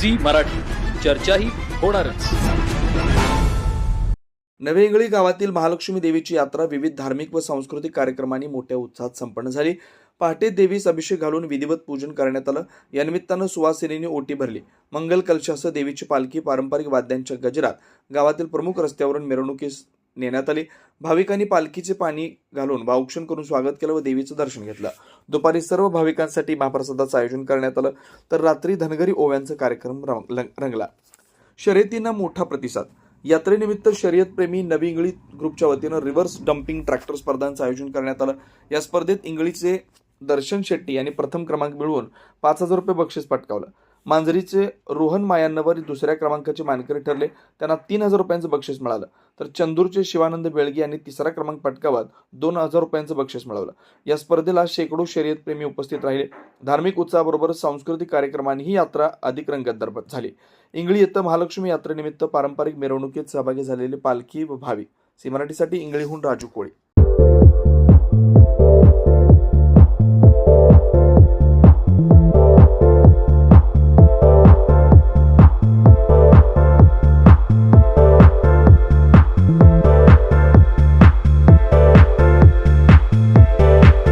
Zee Marathi. चर्चाही होणारच. नवे गावातील महालक्ष्मी देवीची यात्रा विविध धार्मिक व सांस्कृतिक कार्यक्रमांनी मोठ्या उत्साहात संपन्न झाली. पहाटे देवीस अभिषेक घालून विधिवत पूजन करण्यात आलं. या निमित्तानं सुवासिनीने ओटी भरली. मंगल कलशासह देवीची पालखी पारंपरिक वाद्यांच्या गजरात गावातील प्रमुख रस्त्यावरून मिरवणुकीस नेण्यात आली. भाविकांनी पालखीचे पाणी घालून भाऊक्षण करून स्वागत केलं व देवीचं दर्शन घेतलं. दुपारी सर्व भाविकांसाठी महाप्रसादाचं आयोजन करण्यात आलं. तर रात्री धनगरी ओव्यांचा कार्यक्रम रंगला. शर्यतींना मोठा प्रतिसाद. यात्रेनिमित्त शर्यतप्रेमी नवी इंगळी ग्रुपच्या वतीनं रिव्हर्स डम्पिंग ट्रॅक्टर स्पर्धांचं आयोजन करण्यात आलं. या स्पर्धेत इंगळीचे दर्शन शेट्टी यांनी प्रथम क्रमांक मिळवून पाच हजार रुपये बक्षीस पटकावलं. मांजरीचे रोहन मायान्नवर दुसऱ्या क्रमांकाचे मानकरी ठरले. त्यांना तीन हजार रुपयांचं बक्षीस मिळालं. तर चंदूरचे शिवानंद बेळगी यांनी तिसरा क्रमांक पटकावत दोन हजार रुपयांचं बक्षीस मिळवलं. या स्पर्धेला शेकडो शर्यतप्रेमी उपस्थित राहिले. धार्मिक उत्साहाबरोबर सांस्कृतिक कार्यक्रमांनी ही यात्रा अधिक रंगतदार झाली. इंगळी इथं महालक्ष्मी यात्रेनिमित्त पारंपरिक मिरवणुकीत सहभागी झालेले पालखी व भावी सी मराठीसाठी इंगळीहून राजू कोळी.